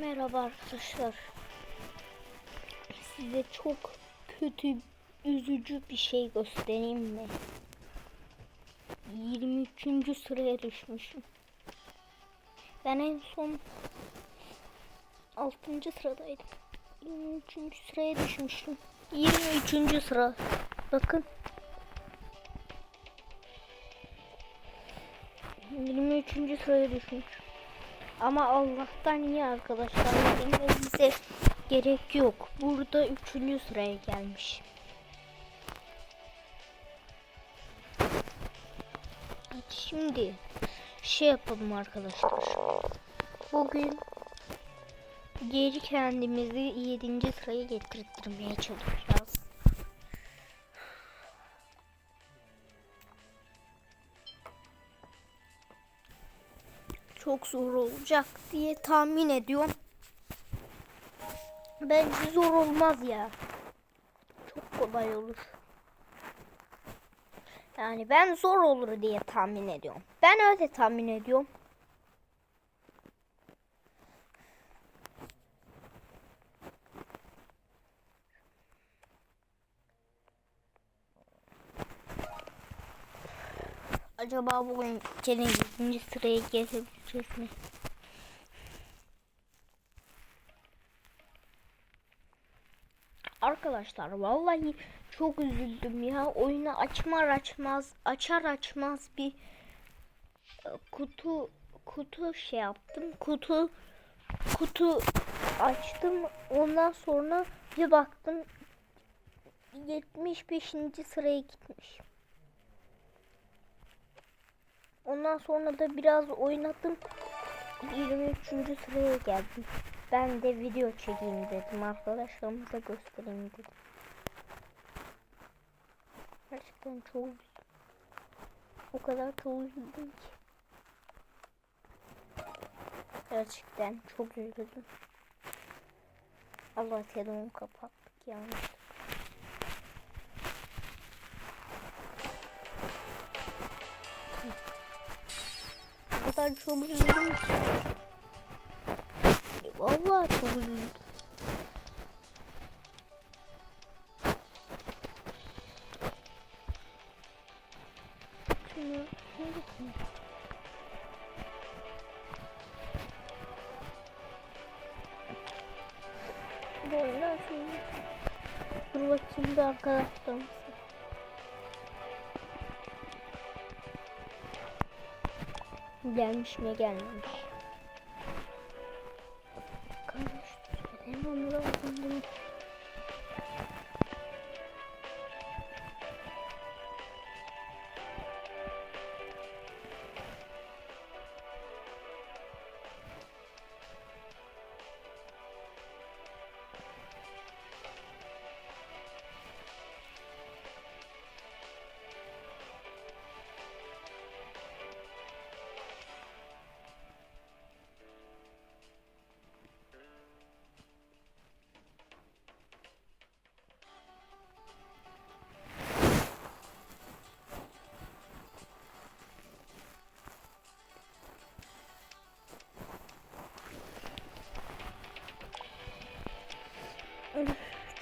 Merhaba arkadaşlar. Size çok kötü, üzücü bir şey göstereyim mi? 23. sıraya düşmüşüm. Ben en son 6. sıradaydım. 23. sıraya düşmüştüm. 23. sıra. Bakın. 23. sıraya düşmüşüm. Ama Allah'tan iyi arkadaşlar. Yenilmemize gerek yok. Burada üçüncü sıraya gelmiş. Şimdi şey yapalım arkadaşlar. Bugün geri kendimizi 7. sıraya getirtmeye çalışacağız. Çok zor olacak diye tahmin ediyorum. Bence zor olmaz ya. Çok kolay olur. Yani ben zor olur diye tahmin ediyorum. Ben öyle tahmin ediyorum. Acaba bugün gene 7. sıraya gelebileceğiz mi? Arkadaşlar vallahi çok üzüldüm ya. Oyunu açmar açmaz, açar açmaz bir e, kutu kutu şey yaptım. Kutu kutu açtım. Ondan sonra bir baktım 75. sıraya gitmiş. Ondan sonra da biraz oynadım. 23. sıraya geldim. Ben de video çekeyim dedim. Arkadaşlarımıza göstereyim dedim. Gerçekten çok o kadar çok üzüldüm ki. Gerçekten çok üzüldüm. Allah telefonumu kapattık yanlış. Kadar çok üzüldüm ki. Vallahi çok üzüldüm. Bu sonra Dur bakayım bir arkadaşlar. Gelmiş mi gelmemiş. Karıştırmam lazım bunu.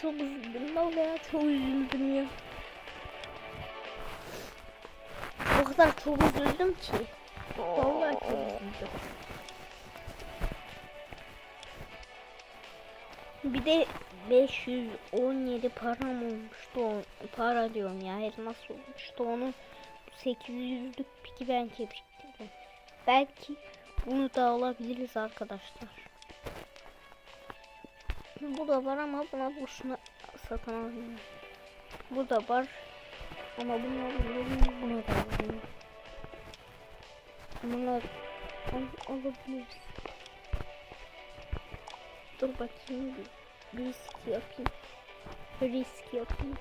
Çok üzüldüm. Vallahi çok üzüldüm ya. O kadar çok üzüldüm ki. Vallahi çok üzüldüm. Bir de 517 param olmuştu. O, para diyorum ya. Her nasıl olmuştu onu 800'lük peki ben biriktirdim. Belki bunu da alabiliriz arkadaşlar. Bu da var ama buna boşuna satın alamıyorum. Bu da var ama bunu alıyorum. Bunu da alıyorum. Bunlar al alabiliriz. Dur bakayım bir risk yapayım. Risk yapayım.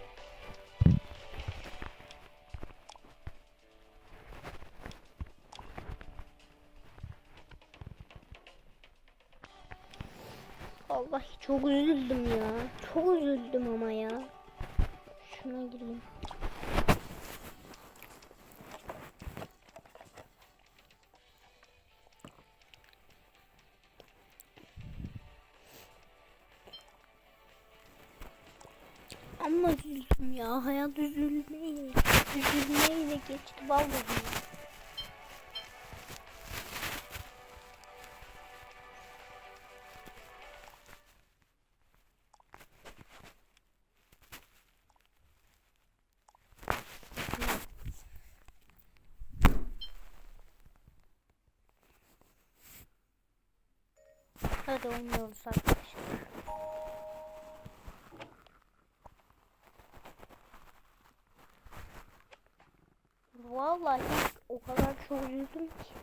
Çok üzüldüm ya. Çok üzüldüm ama ya. Şuna gireyim. Ama üzüldüm ya. Hayat üzülmeyle, üzülmeyle geçti. Vallahi. Hadi oynuyoruz arkadaşlar. Vallahi o kadar çok üzüldüm ki.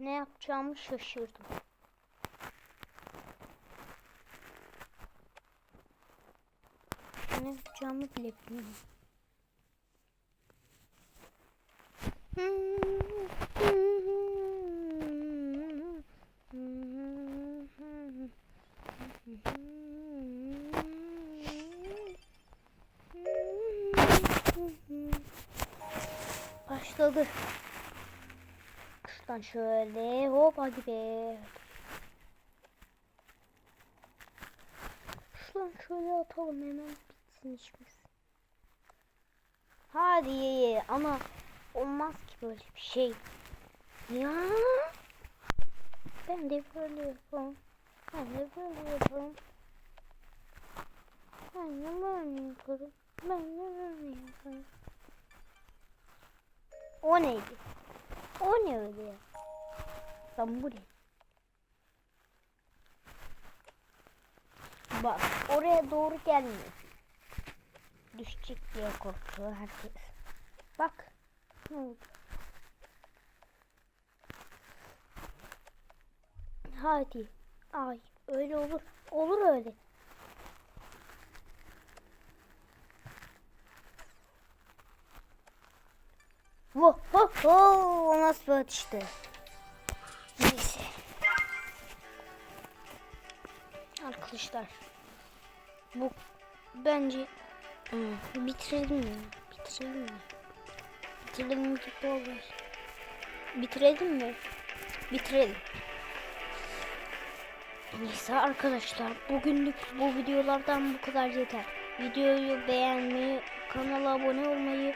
Ne yapacağımı şaşırdım. Ne yapacağımı bile bilmiyorum. Başladı. Şuradan şöyle hop hadi be. Şuradan şöyle atalım hemen bitsin işimiz. Hadi ama olmaz ki böyle bir şey. Ya. Ben de böyle yapalım. Ben de böyle yapalım. Ben de böyle yaparım. Ben de böyle yaparım. O neydi? O ne öyle ya? Lan? Bak oraya doğru gelmiyor. Düşecek diye korkuyor herkes. Bak. Ne? Hadi. Ay öyle olur. Olur öyle. Wo ho ho o nasıl bir atıştı? Neyse. Arkadaşlar bu bence hmm, bitirelim mi? Bitirelim mi? Bitirelim gibi olur. Bitirelim mi? Bitirelim. Neyse arkadaşlar bugünlük bu videolardan bu kadar yeter. Videoyu beğenmeyi, kanala abone olmayı